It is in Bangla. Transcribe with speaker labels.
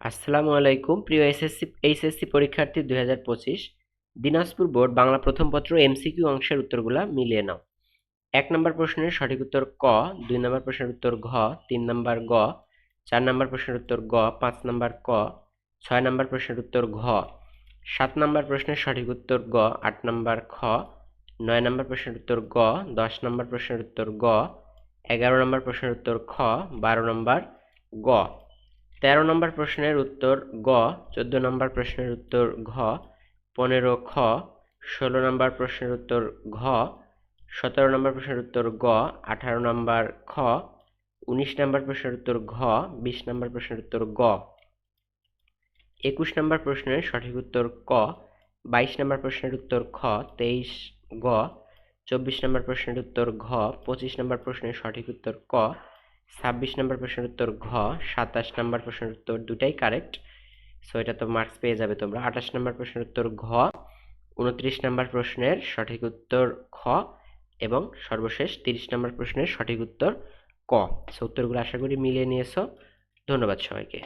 Speaker 1: আসসালামু আলাইকুম। প্রিয় এসএসসি, এইচএসসি পরীক্ষার্থী দুই হাজার পঁচিশ, দিনাজপুর বোর্ড বাংলা প্রথম পত্র এমসিকিউ অংশের উত্তরগুলা মিলিয়ে নাও। এক নম্বর প্রশ্নের সঠিক উত্তর ক, দুই নম্বর প্রশ্নের উত্তর ঘ, তিন নম্বর গ, চার নম্বর প্রশ্নের উত্তর গ, পাঁচ নম্বর ক, ছয় নম্বর প্রশ্নের উত্তর ঘ, সাত নম্বর প্রশ্নের সঠিক উত্তর গ, আট নম্বর খ, নয় নম্বর প্রশ্নের উত্তর গ, দশ নম্বর প্রশ্নের উত্তর গ, এগারো নম্বর প্রশ্নের উত্তর খ, বারো নম্বর গ। তেরো নম্বর প্রশ্নের উত্তর গ চোদ্দ নম্বর প্রশ্নের উত্তর ঘ পনেরো খ ষোলো নম্বর প্রশ্নের উত্তর ঘ সতেরো নম্বর প্রশ্নের উত্তর গ আঠারো নম্বর খ উনিশ নম্বর প্রশ্নের উত্তর ঘ বিশ নম্বর প্রশ্নের উত্তর গ একুশ নম্বর প্রশ্নের সঠিক উত্তর ক বাইশ নম্বর প্রশ্নের উত্তর খ তেইশ গ চব্বিশ নম্বর প্রশ্নের উত্তর ঘ পঁচিশ নম্বর প্রশ্নের সঠিক উত্তর ক ছাব্বিশ নম্বর প্রশ্নের উত্তর ঘ, সাতাশ নম্বর প্রশ্নের উত্তর দুটাই কারেক্ট সো এটা তো মার্কস পেয়ে যাবে তোমরা। আঠাশ নম্বর প্রশ্নের উত্তর ঘ, উনত্রিশ নম্বর প্রশ্নের সঠিক উত্তর খ এবং সর্বশেষ তিরিশ নম্বর প্রশ্নের সঠিক উত্তর ক। সো উত্তরগুলো আশা করি মিলিয়ে নিয়েছো। ধন্যবাদ সবাইকে।